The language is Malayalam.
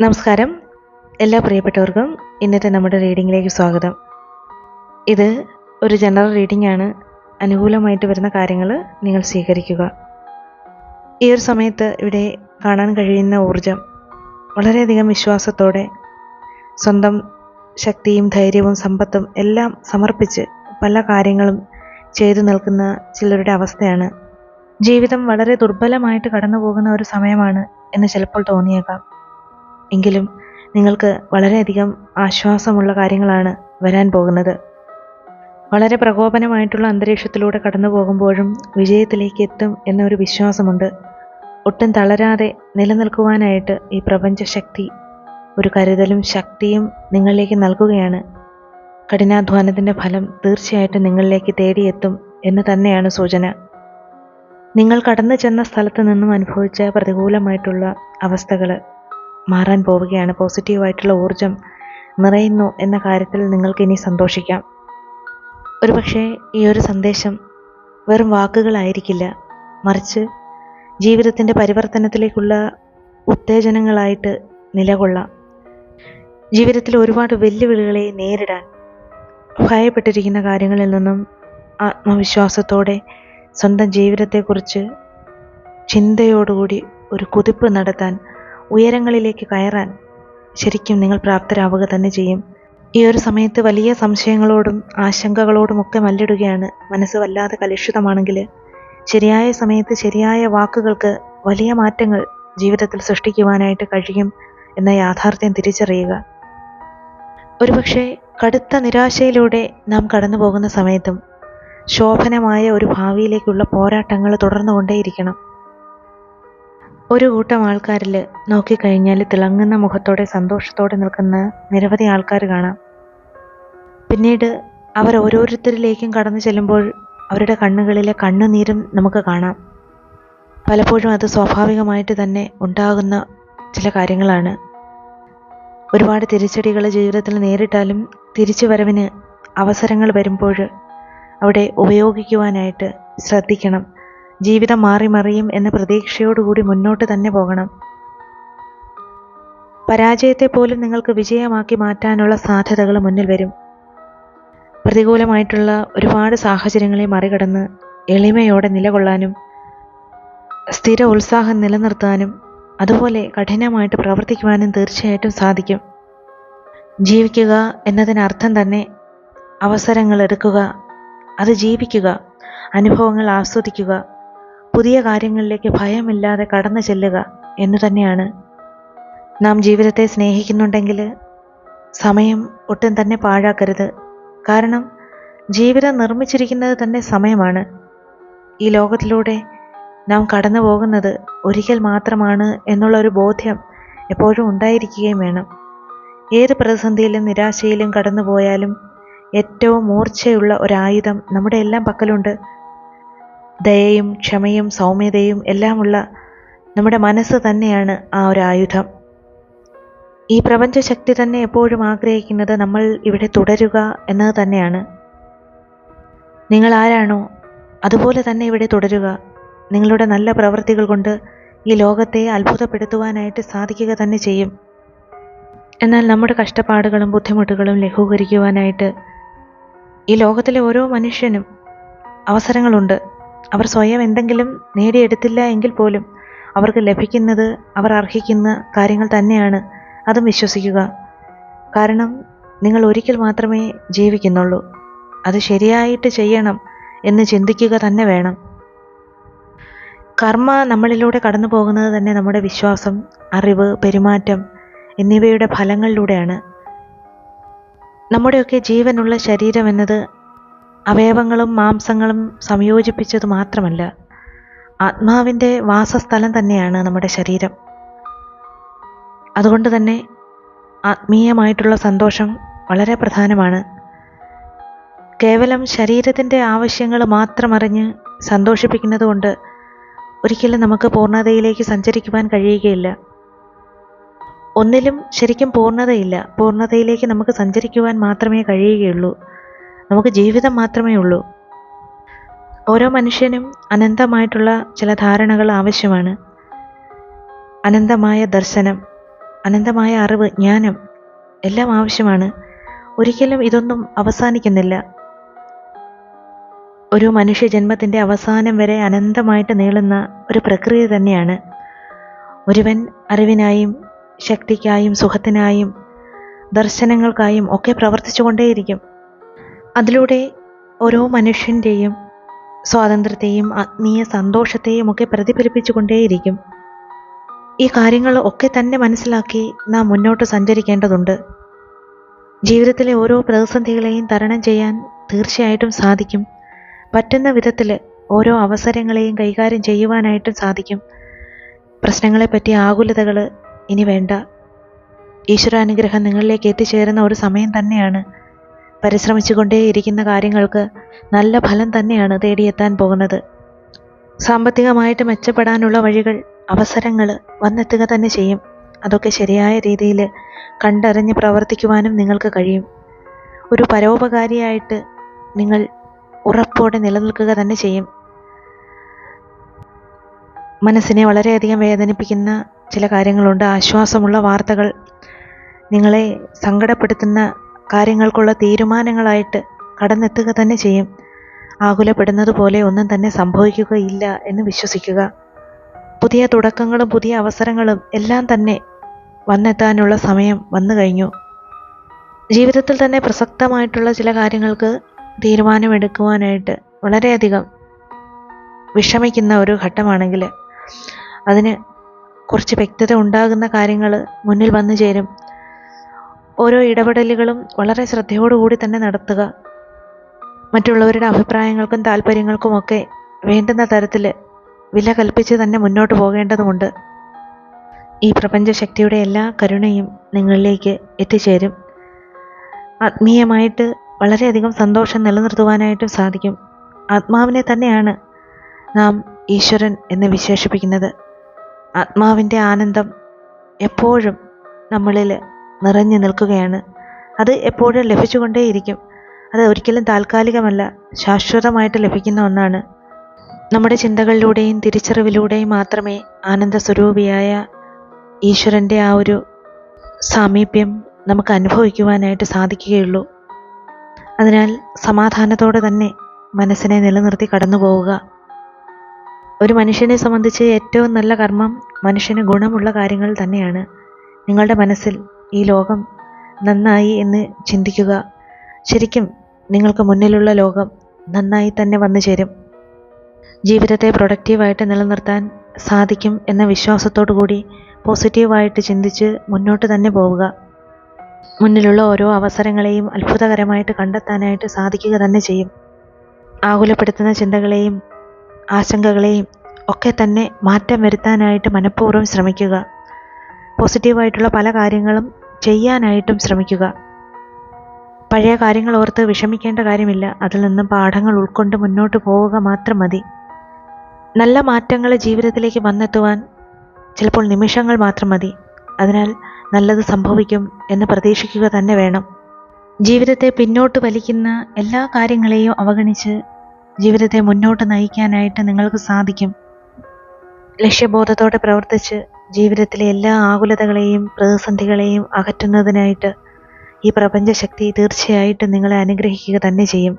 നമസ്കാരം. എല്ലാ പ്രിയപ്പെട്ടവർക്കും ഇന്നത്തെ നമ്മുടെ റീഡിങ്ങിലേക്ക് സ്വാഗതം. ഇത് ഒരു ജനറൽ റീഡിംഗ് ആണ് അനുകൂലമായിട്ട് വരുന്ന കാര്യങ്ങൾ നിങ്ങൾ സ്വീകരിക്കുക. ഈ ഒരു സമയത്ത് ഇവിടെ കാണാൻ കഴിയുന്ന ഊർജം വളരെയധികം വിശ്വാസത്തോടെ സ്വന്തം ശക്തിയും ധൈര്യവും സമ്പത്തും എല്ലാം സമർപ്പിച്ച് പല കാര്യങ്ങളും ചെയ്തു നിൽക്കുന്ന ചിലരുടെ അവസ്ഥയാണ്. ജീവിതം വളരെ ദുർബലമായിട്ട് കടന്നു പോകുന്ന ഒരു സമയമാണ് എന്ന് ചിലപ്പോൾ തോന്നിയേക്കാം. എങ്കിലും നിങ്ങൾക്ക് വളരെയധികം ആശ്വാസമുള്ള കാര്യങ്ങളാണ് വരാൻ പോകുന്നത്. വളരെ പ്രകോപനമായിട്ടുള്ള അന്തരീക്ഷത്തിലൂടെ കടന്നു പോകുമ്പോഴും വിജയത്തിലേക്ക് എത്തും എന്നൊരു വിശ്വാസമുണ്ട്. ഒട്ടും തളരാതെ നിലനിൽക്കുവാനായിട്ട് ഈ പ്രപഞ്ചശക്തി ഒരു കരുതലും ശക്തിയും നിങ്ങളിലേക്ക് നൽകുകയാണ്. കഠിനാധ്വാനത്തിന്റെ ഫലം തീർച്ചയായിട്ടും നിങ്ങളിലേക്ക് തേടിയെത്തും എന്ന് തന്നെയാണ് സൂചന. നിങ്ങൾ കടന്നു ചെന്ന സ്ഥലത്ത് നിന്നും അനുഭവിച്ച പ്രതികൂലമായിട്ടുള്ള അവസ്ഥകൾ മാറാൻ പോവുകയാണ്. പോസിറ്റീവായിട്ടുള്ള ഊർജം നിറയുന്നു എന്ന കാര്യത്തിൽ നിങ്ങൾക്ക് ഇനി സന്തോഷിക്കാം. ഒരുപക്ഷെ ഈ ഒരു സന്ദേശം വെറും വാക്കുകളായിരിക്കില്ല. മറിച്ച് ജീവിതത്തിന്റെ പരിവർത്തനത്തിലേക്കുള്ള ഉത്തേജനങ്ങളായിട്ട് നിലകൊള്ളാം. ജീവിതത്തിൽ ഒരുപാട് വെല്ലുവിളികളെ നേരിടാൻ ഭയപ്പെട്ടിരിക്കുന്ന കാര്യങ്ങളിൽ നിന്നും ആത്മവിശ്വാസത്തോടെ സ്വന്തം ജീവിതത്തെക്കുറിച്ച് ചിന്തയോടുകൂടി ഒരു കുതിപ്പ് നടത്താൻ ഉയരങ്ങളിലേക്ക് കയറാൻ ശരിക്കും നിങ്ങൾ പ്രാപ്തരാവുക തന്നെ ചെയ്യും. ഈ ഒരു സമയത്ത് വലിയ സംശയങ്ങളോടും ആശങ്കകളോടുമൊക്കെ മല്ലിടുകയാണ്. മനസ്സ് വല്ലാതെ കലുഷിതമാണെങ്കിൽ ശരിയായ സമയത്ത് ശരിയായ വാക്കുകൾക്ക് വലിയ മാറ്റങ്ങൾ ജീവിതത്തിൽ സൃഷ്ടിക്കുവാനായിട്ട് കഴിയും എന്ന യാഥാർത്ഥ്യം തിരിച്ചറിയുക. ഒരുപക്ഷെ കടുത്ത നിരാശയിലൂടെ നാം കടന്നു പോകുന്ന സമയത്തും ശോഭനമായ ഒരു ഭാവിയിലേക്കുള്ള പോരാട്ടങ്ങൾ തുടർന്നുകൊണ്ടേയിരിക്കണം. ഒരു കൂട്ടം ആൾക്കാരിൽ നോക്കിക്കഴിഞ്ഞാൽ തിളങ്ങുന്ന മുഖത്തോടെ സന്തോഷത്തോടെ നിൽക്കുന്ന നിരവധി ആൾക്കാർ കാണാം. പിന്നീട് അവർ ഓരോരുത്തരിലേക്കും കടന്നു ചെല്ലുമ്പോൾ അവരുടെ കണ്ണുകളിലെ കണ്ണുനീരും നമുക്ക് കാണാം. പലപ്പോഴും അത് സ്വാഭാവികമായിട്ട് തന്നെ ഉണ്ടാകുന്ന ചില കാര്യങ്ങളാണ്. ഒരുപാട് തിരിച്ചടികൾ ജീവിതത്തിൽ നേരിട്ടാലും തിരിച്ചു വരവിന് അവസരങ്ങൾ വരുമ്പോൾ അവിടെ ഉപയോഗിക്കുവാനായിട്ട് ശ്രദ്ധിക്കണം. ജീവിതം മാറി മറിയും എന്ന പ്രതീക്ഷയോടുകൂടി മുന്നോട്ട് തന്നെ പോകണം. പരാജയത്തെ പോലും നിങ്ങൾക്ക് വിജയമാക്കി മാറ്റാനുള്ള സാധ്യതകൾ മുന്നിൽ വരും. പ്രതികൂലമായിട്ടുള്ള ഒരുപാട് സാഹചര്യങ്ങളെ മറികടന്ന് എളിമയോടെ നിലകൊള്ളാനും സ്ഥിര ഉത്സാഹം നിലനിർത്താനും അതുപോലെ കഠിനമായിട്ട് പ്രവർത്തിക്കുവാനും തീർച്ചയായിട്ടും സാധിക്കും. ജീവിക്കുക എന്നതിനർത്ഥം തന്നെ അവസരങ്ങൾ എടുക്കുക അത് ജീവിക്കുക അനുഭവങ്ങൾ ആസ്വദിക്കുക പുതിയ കാര്യങ്ങളിലേക്ക് ഭയമില്ലാതെ കടന്നു ചെല്ലുക എന്ന് തന്നെയാണ്. നാം ജീവിതത്തെ സ്നേഹിക്കുന്നുണ്ടെങ്കിൽ സമയം ഒട്ടും തന്നെ പാഴാക്കരുത്. കാരണം ജീവിതം നിർമ്മിച്ചിരിക്കുന്നത് തന്നെ സമയമാണ്. ഈ ലോകത്തിലൂടെ നാം കടന്നു പോകുന്നത് ഒരിക്കൽ മാത്രമാണ് എന്നുള്ള ഒരു ബോധ്യം എപ്പോഴും ഉണ്ടായിരിക്കുകയും വേണം. ഏത് പ്രതിസന്ധിയിലും നിരാശയിലും കടന്നു പോയാലും ഏറ്റവും മൂർച്ചയുള്ള ഒരായുധം നമ്മുടെ എല്ലാം പക്കലുണ്ട്. ദയയും ക്ഷമയും സൗമ്യതയും എല്ലാമുള്ള നമ്മുടെ മനസ്സ് തന്നെയാണ് ആ ഒരു ആയുധം. ഈ പ്രപഞ്ചശക്തി തന്നെ എപ്പോഴും ആഗ്രഹിക്കുന്നത് നമ്മൾ ഇവിടെ തുടരുക എന്നത് തന്നെയാണ്. നിങ്ങൾ ആരാണോ അതുപോലെ തന്നെ ഇവിടെ തുടരുക. നിങ്ങളുടെ നല്ല പ്രവൃത്തികൾ കൊണ്ട് ഈ ലോകത്തെ അത്ഭുതപ്പെടുത്തുവാനായിട്ട് സാധിക്കുക തന്നെ ചെയ്യും. എന്നാൽ നമ്മുടെ കഷ്ടപ്പാടുകളും ബുദ്ധിമുട്ടുകളും ലഘൂകരിക്കുവാനായിട്ട് ഈ ലോകത്തിലെ ഓരോ മനുഷ്യനും അവസരങ്ങളുണ്ട്. അവർ സ്വയം എന്തെങ്കിലും നേടിയെടുത്തില്ല എങ്കിൽ പോലും അവർക്ക് ലഭിക്കുന്നത് അവർ അർഹിക്കുന്ന കാര്യങ്ങൾ തന്നെയാണ് അതും വിശ്വസിക്കുക. കാരണം നിങ്ങൾ ഒരിക്കൽ മാത്രമേ ജീവിക്കുന്നുള്ളൂ. അത് ശരിയായിട്ട് ചെയ്യണം എന്ന് ചിന്തിക്കുക തന്നെ വേണം. കർമ്മ നമ്മളിലൂടെ കടന്നു പോകുന്നത് തന്നെ നമ്മുടെ വിശ്വാസം അറിവ് പെരുമാറ്റം എന്നിവയുടെ ഫലങ്ങളിലൂടെയാണ്. നമ്മുടെയൊക്കെ ജീവനുള്ള ശരീരം എന്നത് അവയവങ്ങളും മാംസങ്ങളും സംയോജിപ്പിച്ചത് മാത്രമല്ല ആത്മാവിന്റെ വാസസ്ഥലം തന്നെയാണ് നമ്മുടെ ശരീരം. അതുകൊണ്ട് തന്നെ ആത്മീയമായിട്ടുള്ള സന്തോഷം വളരെ പ്രധാനമാണ്. കേവലം ശരീരത്തിന്റെ ആവശ്യങ്ങൾ മാത്രം അറിഞ്ഞ് സന്തോഷിപ്പിക്കുന്നത് കൊണ്ട് ഒരിക്കലും നമുക്ക് പൂർണതയിലേക്ക് സഞ്ചരിക്കുവാൻ കഴിയുകയില്ല. ഒന്നിലും ശരിക്കും പൂർണതയില്ല. പൂർണതയിലേക്ക് നമുക്ക് സഞ്ചരിക്കുവാൻ മാത്രമേ കഴിയുകയുള്ളൂ. നമുക്ക് ജീവിതം മാത്രമേ ഉള്ളൂ. ഓരോ മനുഷ്യനും അനന്തമായിട്ടുള്ള ചില ധാരണകൾ ആവശ്യമാണ്. അനന്തമായ ദർശനം അനന്തമായ അറിവ് ജ്ഞാനം എല്ലാം ആവശ്യമാണ്. ഒരിക്കലും ഇതൊന്നും അവസാനിക്കുന്നില്ല. ഒരു മനുഷ്യ മനുഷ്യജന്മത്തിന്റെ അവസാനം വരെ അനന്തമായിട്ട് നീളുന്ന ഒരു പ്രക്രിയ തന്നെയാണ്. ഒരുവൻ അറിവിനായും ശക്തിക്കായും സുഖത്തിനായും ദർശനങ്ങൾക്കായും ഒക്കെ പ്രവർത്തിച്ചുകൊണ്ടേയിരിക്കും. അതിലൂടെ ഓരോ മനുഷ്യന്റെയും സ്വാതന്ത്ര്യത്തെയും ആത്മീയ സന്തോഷത്തെയും ഒക്കെ പ്രതിഫലിപ്പിച്ചുകൊണ്ടേയിരിക്കും. ഈ കാര്യങ്ങൾ ഒക്കെ തന്നെ മനസ്സിലാക്കി നാം മുന്നോട്ട് സഞ്ചരിക്കേണ്ടതുണ്ട്. ജീവിതത്തിലെ ഓരോ പ്രതിസന്ധികളെയും തരണം ചെയ്യാൻ തീർച്ചയായിട്ടും സാധിക്കും. പറ്റുന്ന വിധത്തിൽ ഓരോ അവസരങ്ങളെയും കൈകാര്യം ചെയ്യുവാനായിട്ടും സാധിക്കും. പ്രശ്നങ്ങളെ പ്രശ്നങ്ങളെപ്പറ്റി ആകുലതകൾ ഇനി വേണ്ട. ഈശ്വരാനുഗ്രഹം നിങ്ങളിലേക്ക് എത്തിച്ചേരുന്ന ഒരു സമയം തന്നെയാണ്. പരിശ്രമിച്ചുകൊണ്ടേയിരിക്കുന്ന കാര്യങ്ങൾക്ക് നല്ല ഫലം തന്നെയാണ് തേടിയെത്താൻ പോകുന്നത്. സാമ്പത്തികമായിട്ട് മെച്ചപ്പെടാനുള്ള വഴികൾ അവസരങ്ങൾ വന്നെത്തുക തന്നെ ചെയ്യും. അതൊക്കെ ശരിയായ രീതിയിൽ കണ്ടറിഞ്ഞ് പ്രവർത്തിക്കുവാനും നിങ്ങൾക്ക് കഴിയും. ഒരു പരോപകാരിയായിട്ട് നിങ്ങൾ ഉറപ്പോടെ നിലനിൽക്കുക തന്നെ ചെയ്യും. മനസ്സിനെ വളരെയധികം വേദനിപ്പിക്കുന്ന ചില കാര്യങ്ങളുണ്ട്. ആശ്വാസമുള്ള വാർത്തകൾ നിങ്ങളെ സങ്കടപ്പെടുത്തുന്ന കാര്യങ്ങൾക്കുള്ള തീരുമാനങ്ങളായിട്ട് കടന്നെത്തുക തന്നെ ചെയ്യും. ആകുലപ്പെടുന്നത് പോലെ ഒന്നും തന്നെ സംഭവിക്കുകയില്ല എന്ന് വിശ്വസിക്കുക. പുതിയ തുടക്കങ്ങളും പുതിയ അവസരങ്ങളും എല്ലാം തന്നെ വന്നെത്താനുള്ള സമയം വന്നു കഴിഞ്ഞു. ജീവിതത്തിൽ തന്നെ പ്രസക്തമായിട്ടുള്ള ചില കാര്യങ്ങൾക്ക് തീരുമാനമെടുക്കുവാനായിട്ട് വളരെയധികം വിഷമിക്കുന്ന ഒരു ഘട്ടമാണെങ്കിൽ അതിന് കുറച്ച് വ്യക്തത ഉണ്ടാകുന്ന കാര്യങ്ങൾ മുന്നിൽ വന്നു ചേരും. ഓരോ ഇടപെടലുകളും വളരെ ശ്രദ്ധയോടുകൂടി തന്നെ നടത്തുക. മറ്റുള്ളവരുടെ അഭിപ്രായങ്ങൾക്കും താല്പര്യങ്ങൾക്കുമൊക്കെ വേണ്ടുന്ന തരത്തിൽ വില കൽപ്പിച്ച് തന്നെ മുന്നോട്ട് പോകേണ്ടതുണ്ട് ഈ പ്രപഞ്ചശക്തിയുടെ എല്ലാ കരുണയും നിങ്ങളിലേക്ക് എത്തിച്ചേരും. ആത്മീയമായിട്ട് വളരെയധികം സന്തോഷം നിലനിർത്തുവാനായിട്ടും സാധിക്കും. ആത്മാവിനെ തന്നെയാണ് നാം ഈശ്വരൻ എന്ന് വിശേഷിപ്പിക്കുന്നത്. ആത്മാവിന്റെ ആനന്ദം എപ്പോഴും നമ്മളിൽ നിറഞ്ഞു നിൽക്കുകയാണ്. അത് എപ്പോഴും ലഭിച്ചുകൊണ്ടേയിരിക്കും. അത് ഒരിക്കലും താൽക്കാലികമല്ല ശാശ്വതമായിട്ട് ലഭിക്കുന്ന ഒന്നാണ്. നമ്മുടെ ചിന്തകളിലൂടെയും തിരിച്ചറിവിലൂടെയും മാത്രമേ ആനന്ദ സ്വരൂപിയായ ഈശ്വരന്റെ ആ ഒരു സാമീപ്യം നമുക്ക് അനുഭവിക്കുവാനായിട്ട് സാധിക്കുകയുള്ളൂ. അതിനാൽ സമാധാനത്തോടെ തന്നെ മനസ്സിനെ നിലനിർത്തി കടന്നു പോവുക ഒരു മനുഷ്യനെ സംബന്ധിച്ച് ഏറ്റവും നല്ല കർമ്മം മനുഷ്യന് ഗുണമുള്ള കാര്യങ്ങൾ തന്നെയാണ്. നിങ്ങളുടെ മനസ്സിൽ ഈ ലോകം നന്നായി എന്ന് ചിന്തിക്കുക. ശരിക്കും നിങ്ങൾക്ക് മുന്നിലുള്ള ലോകം നന്നായി തന്നെ വന്നു ചേരും. ജീവിതത്തെ പ്രൊഡക്റ്റീവായിട്ട് നിലനിർത്താൻ സാധിക്കും എന്ന വിശ്വാസത്തോടു കൂടി പോസിറ്റീവായിട്ട് ചിന്തിച്ച് മുന്നോട്ട് തന്നെ പോവുക. മുന്നിലുള്ള ഓരോ അവസരങ്ങളെയും അത്ഭുതകരമായിട്ട് കണ്ടെത്താനായിട്ട് സാധിക്കുക തന്നെ ചെയ്യും. ആകുലപ്പെടുത്തുന്ന ചിന്തകളെയും ആശങ്കകളെയും ഒക്കെ തന്നെ മാറ്റം വരുത്താനായിട്ട് മനഃപൂർവം ശ്രമിക്കുക. പോസിറ്റീവായിട്ടുള്ള പല കാര്യങ്ങളും ചെയ്യാനായിട്ടും ശ്രമിക്കുക. പഴയ കാര്യങ്ങൾ ഓർത്ത് വിഷമിക്കേണ്ട കാര്യമില്ല. അതിൽ നിന്ന് പാഠങ്ങൾ ഉൾക്കൊണ്ട് മുന്നോട്ട് പോവുക മാത്രം മതി. നല്ല മാറ്റങ്ങൾ ജീവിതത്തിലേക്ക് വന്നെത്തുവാൻ ചിലപ്പോൾ നിമിഷങ്ങൾ മാത്രം മതി. അതിനാൽ നല്ലത് സംഭവിക്കും എന്ന് പ്രതീക്ഷിക്കുക തന്നെ വേണം. ജീവിതത്തെ പിന്നോട്ട് വലിക്കുന്ന എല്ലാ കാര്യങ്ങളെയും അവഗണിച്ച് ജീവിതത്തെ മുന്നോട്ട് നയിക്കാനായിട്ട് നിങ്ങൾക്ക് സാധിക്കും. ലക്ഷ്യബോധത്തോടെ പ്രവർത്തിച്ച് ജീവിതത്തിലെ എല്ലാ ആകുലതകളെയും പ്രതിസന്ധികളെയും അകറ്റുന്നതിനായിട്ട് ഈ പ്രപഞ്ചശക്തി തീർച്ചയായിട്ടും നിങ്ങളെ അനുഗ്രഹിക്കുക തന്നെ ചെയ്യും.